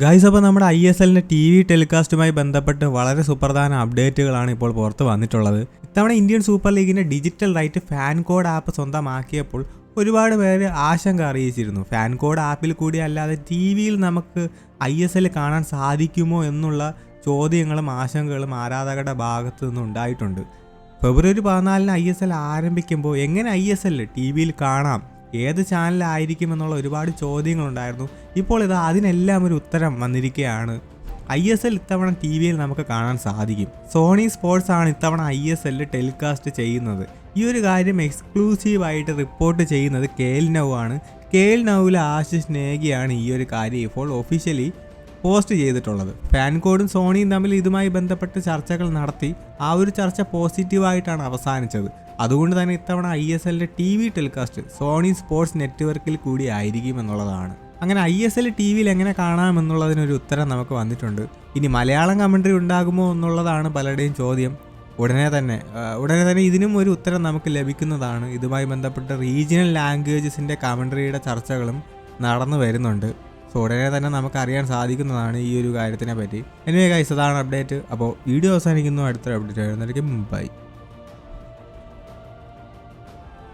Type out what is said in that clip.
Guys അപ്പോൾ നമ്മുടെ I S എല്ലിന്റെ ടി വി ടെലികാസ്റ്റുമായി ബന്ധപ്പെട്ട് വളരെ സുപ്രധാന അപ്ഡേറ്റുകളാണ് ഇപ്പോൾ പുറത്ത് വന്നിട്ടുള്ളത്. ഇത്തവണ ഇന്ത്യൻ സൂപ്പർ ലീഗിന്റെ digital right fan code app സ്വന്തമാക്കിയപ്പോൾ ഒരുപാട് പേര് ആശങ്ക അറിയിച്ചിരുന്നു. ഫാൻ കോഡ് ആപ്പിൽ കൂടി അല്ലാതെ ടി വിയിൽ നമുക്ക് ഐ എസ് എൽ കാണാൻ സാധിക്കുമോ എന്നുള്ള ചോദ്യങ്ങളും ആശങ്കകളും ആരാധകരുടെ ഭാഗത്തു നിന്നും ഉണ്ടായിട്ടുണ്ട്. ഫെബ്രുവരി പതിനാലിന് ഐ എസ് എൽ ആരംഭിക്കുമ്പോൾ എങ്ങനെ ഐ എസ് എൽ ടി വിയിൽ കാണാം ഏത് ചാനലായിരിക്കും എന്നുള്ള ഒരുപാട് ചോദ്യങ്ങളുണ്ടായിരുന്നു. ഇപ്പോൾ ഇത് അതിനെല്ലാം ഒരു ഉത്തരം വന്നിരിക്കുകയാണ്. ഐ എസ് എൽ ഇത്തവണ ടി വിയിൽ നമുക്ക് കാണാൻ സാധിക്കും. സോണി സ്പോർട്സ് ആണ് ഇത്തവണ ഐ എസ് എല്ലിൽ ടെലികാസ്റ്റ് ചെയ്യുന്നത്. ഈ ഒരു കാര്യം എക്സ്ക്ലൂസീവായിട്ട് റിപ്പോർട്ട് ചെയ്യുന്നത് കെ എൽ നൗ ആണ്. കെ എൽ നൗവിലെ ആശിഷ് നേഗിയാണ് ഈ ഒരു കാര്യം ഇപ്പോൾ ഒഫീഷ്യലി പോസ്റ്റ് ചെയ്തിട്ടുള്ളത്. ഫാൻകോഡും സോണിയും തമ്മിൽ ഇതുമായി ബന്ധപ്പെട്ട് ചർച്ചകൾ നടത്തി. ആ ഒരു ചർച്ച പോസിറ്റീവായിട്ടാണ് അവസാനിച്ചത്. അതുകൊണ്ട് തന്നെ ഇത്തവണ ഐ എസ് എല്ലിന്റെ T V telecast Sony sports നെറ്റ്വർക്കിൽ കൂടി ആയിരിക്കും എന്നുള്ളതാണ് അങ്ങനെ ഐ എസ് എൽ ടി വിയിൽ എങ്ങനെ കാണാമെന്നുള്ളതിനൊരു ഉത്തരം നമുക്ക് വന്നിട്ടുണ്ട്. ഇനി മലയാളം കമൻട്രി ഉണ്ടാകുമോ എന്നുള്ളതാണ് പലരുടെയും ചോദ്യം. ഉടനെ തന്നെ ഉടനെ തന്നെ ഇതിനും ഒരു ഉത്തരം നമുക്ക് ലഭിക്കുന്നതാണ്. ഇതുമായി ബന്ധപ്പെട്ട് റീജിയണൽ ലാംഗ്വേജസിന്റെ കമൻട്രിയുടെ ചർച്ചകളും നടന്നു വരുന്നുണ്ട്. സോ ഉടനെ തന്നെ നമുക്ക് അറിയാൻ സാധിക്കുന്നതാണ് ഈ ഒരു കാര്യത്തിനെ പറ്റി. എനിവേ ഗൈസ് അതാണ് അപ്ഡേറ്റ്. അപ്പോൾ വീഡിയോ അവസാനിക്കുന്നു. അടുത്തൊരു അപ്ഡേറ്റ് വരുന്നതായിരിക്കും. ബൈ